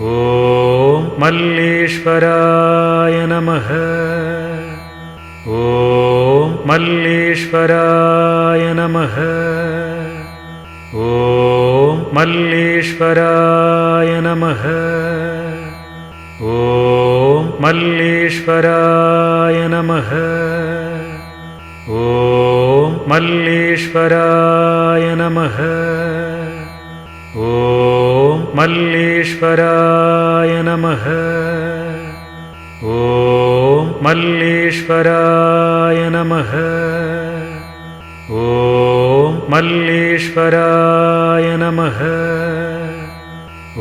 ॐ मल्लेश्वराय नमः। ॐ मल्लेश्वराय नमः। ॐ मल्लेश्वराय नमः। ॐ मल्लेश्वराय नमः। ॐ मल्लेश्वराय नमः ॐ मल्लेश्वराय नमः। ॐ मल्लेश्वराय नमः। ॐ मल्लेश्वराय नमः।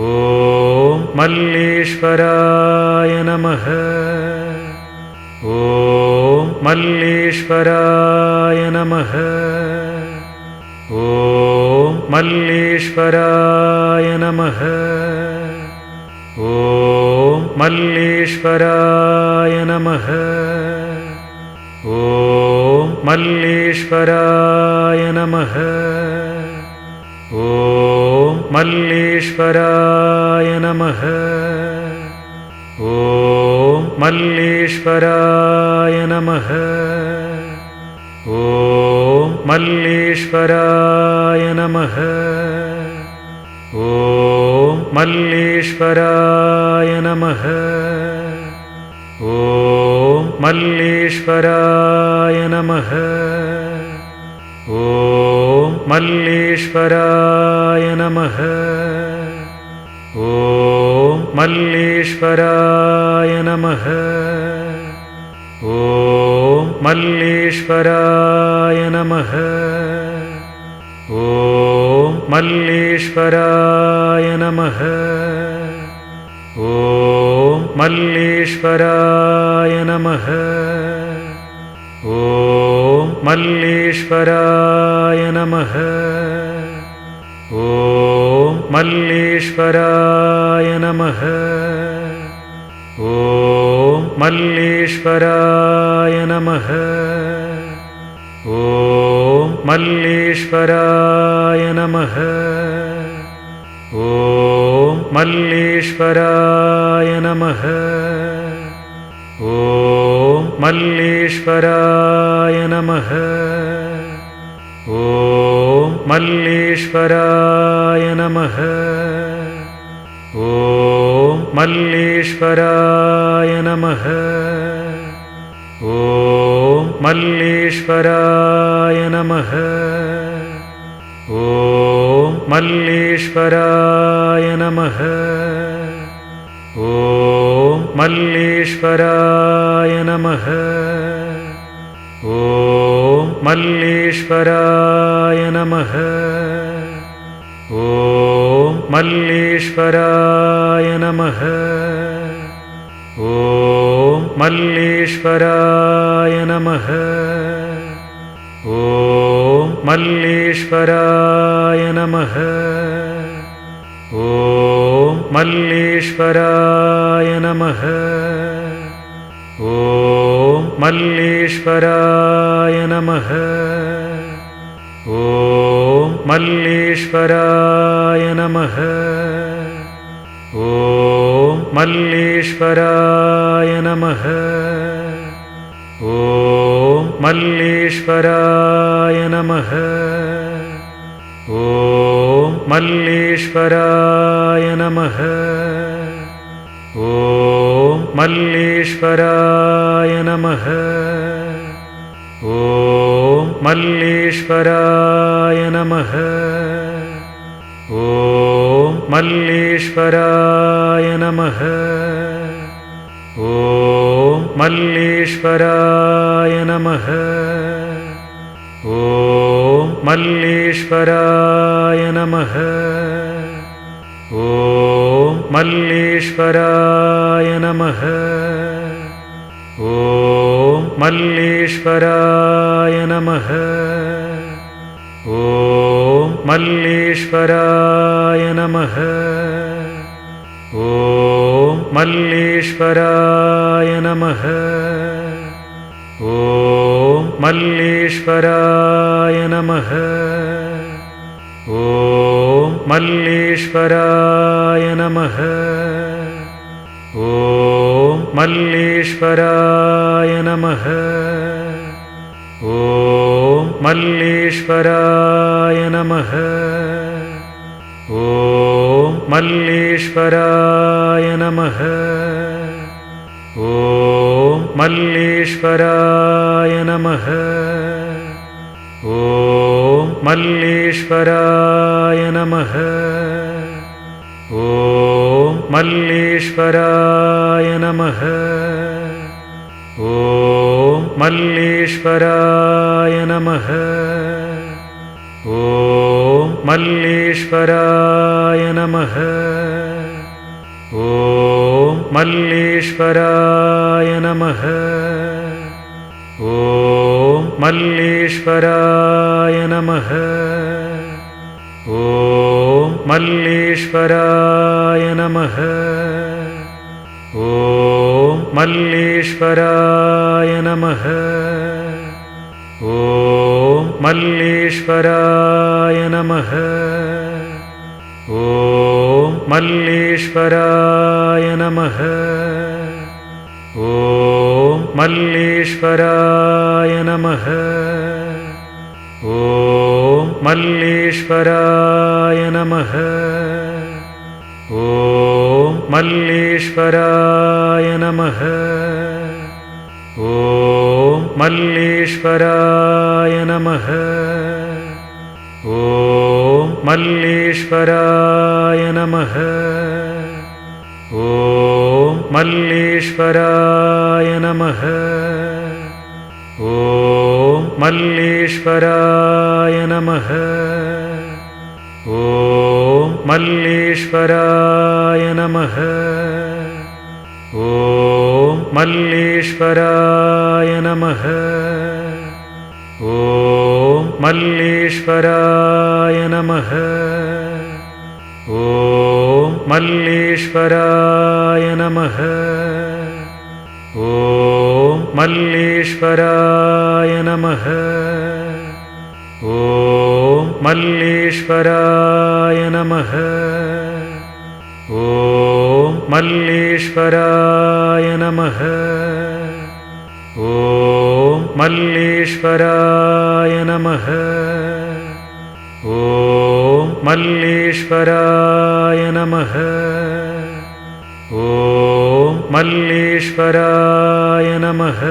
ॐ मल्लेश्वराय नमः। ॐ मल्लेश्वराय नमः। ॐ मल्लेश्वराय नमः। ॐ मल्लेश्वराय नमः। ॐ मल्लेश्वराय नमः। ॐ मल्लेश्वराय नमः। ॐ मल्लेश्वराय नमः। ॐ मल्लेश्वराय नमः। ॐ मल्लेश्वराय नमः। ॐ मल्लेश्वराय नमः। ॐ मल्लेश्वराय नमः। ॐ मल्लेश्वराय नमः। ॐ मल्लेश्वराय नमः मल्लेश्वराय नमः। ॐ मल्लेश्वराय नमः। ॐ मल्लेश्वराय नमः। ॐ मल्लेश्वराय नमः। ॐ मल्लेश्वराय नमः। ॐ मल्लेश्वराय मल्लेश्वराय नमः। ॐ मल्लेश्वराय नमः। ॐ मल्लेश्वराय नमः। ॐ मल्लेश्वराय नमः। ॐ मल्लेश्वराय नमः। ॐ मल्लेश्वराय नमः। ॐ मल्लेश्वराय नमः। ॐ मल्लेश्वराय नमः। ॐ मल्लेश्वराय नमः। ॐ मल्लेश्वराय नमः। ॐ मल्लेश्वराय नमः मल्लेश्वराय नमः। ॐ मल्लेश्वराय नमः। ॐ मल्लेश्वराय नमः। ॐ मल्लेश्वराय नमः। ॐ मल्लेश्वराय नमः। ॐ मल्लेश्वराय नमः। ॐ मल्लेश्वराय नमः। ॐ मल्लेश्वराय नमः। ॐ मल्लेश्वराय नमः। ॐ मल्लेश्वराय नमः। ॐ मल्लेश्वराय नमः ॐ मल्लेश्वराय नमः। ॐ मल्लेश्वराय नमः। ॐ मल्लेश्वराय नमः। ॐ मल्लेश्वराय नमः। ॐ मल्लेश्वराय नमः। ॐ मल्लेश्वराय नमः। ॐ मल्लीश्वराय नमः। ॐ मल्लीश्वराय नमः। ॐ मल्लीश्वराय नमः। ॐ मल्लीश्वराय नमः। ॐ मल्लीश्वराय ॐ मल्लीश्वराय नमः। ॐ मल्लीश्वराय नमः। ॐ मल्लीश्वराय नमः। ॐ मल्लीश्वराय नमः। ॐ मल्लीश्वराय नमः मल्लीश्वराय नमः। ॐ मल्लीश्वराय नमः। ॐ मल्लीश्वराय नमः। ॐ मल्लीश्वराय नमः। ॐ मल्लीश्वराय नमः। ॐ मल्लीश्वराय ॐ मल्लीश्वराय नमः। ॐ मल्लीश्वराय नमः। ॐ मल्लीश्वराय नमः। ॐ मल्लीश्वराय नमः। ॐ मल्लीश्वराय नमः ॐ मल्लीश्वराय नमः। ॐ मल्लीश्वराय नमः। ॐ मल्लीश्वराय नमः। ॐ मल्लीश्वराय नमः। ॐ मल्लीश्वराय नमः। ॐ मल्लीश्वराय नमः। ॐ मल्लीश्वराय नमः। ॐ मल्लीश्वराय नमः। ॐ मल्लीश्वराय नमः। ॐ मल्लीश्वराय नमः।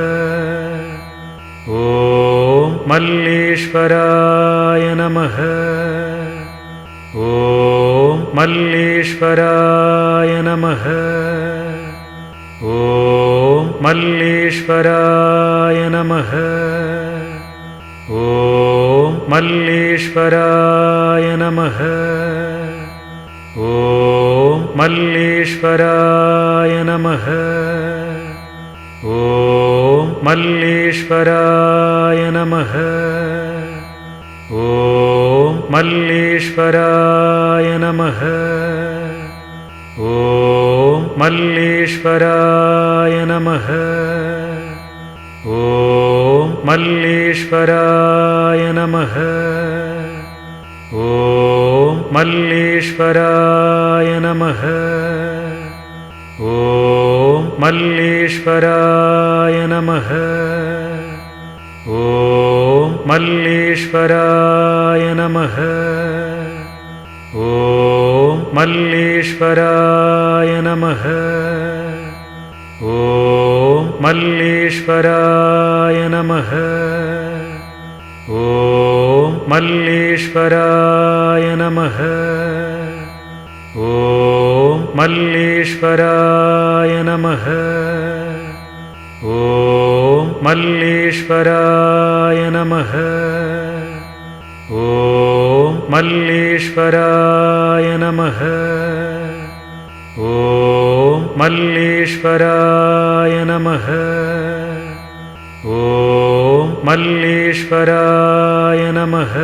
ॐ मल्लीश्वराय नमः। ॐ मल्लीश्वराय नमः। ॐ मल्लीश्वराय नमः। ॐ मल्लीश्वराय नमः। ॐ मल्लीश्वराय नमः। ॐ मल्लीश्वराय नमः मल्लीश्वराय नमः। ॐ मल्लीश्वराय नमः। ॐ मल्लीश्वराय नमः। ॐ मल्लीश्वराय नमः। ॐ मल्लीश्वराय नमः। ॐ मल्लीश्वराय नमः मल्लीश्वराय नमः। ॐ मल्लीश्वराय नमः। ॐ मल्लीश्वराय नमः। ॐ मल्लीश्वराय नमः। ॐ मल्लीश्वराय नमः। ॐ मल्लीश्वराय नमः। ॐ मल्लीश्वराय नमः। ॐ मल्लीश्वराय नमः।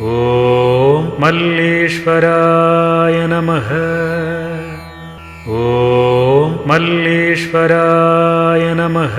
ॐ मल्लीश्वराय नमः। ॐ मल्लीश्वराय नमः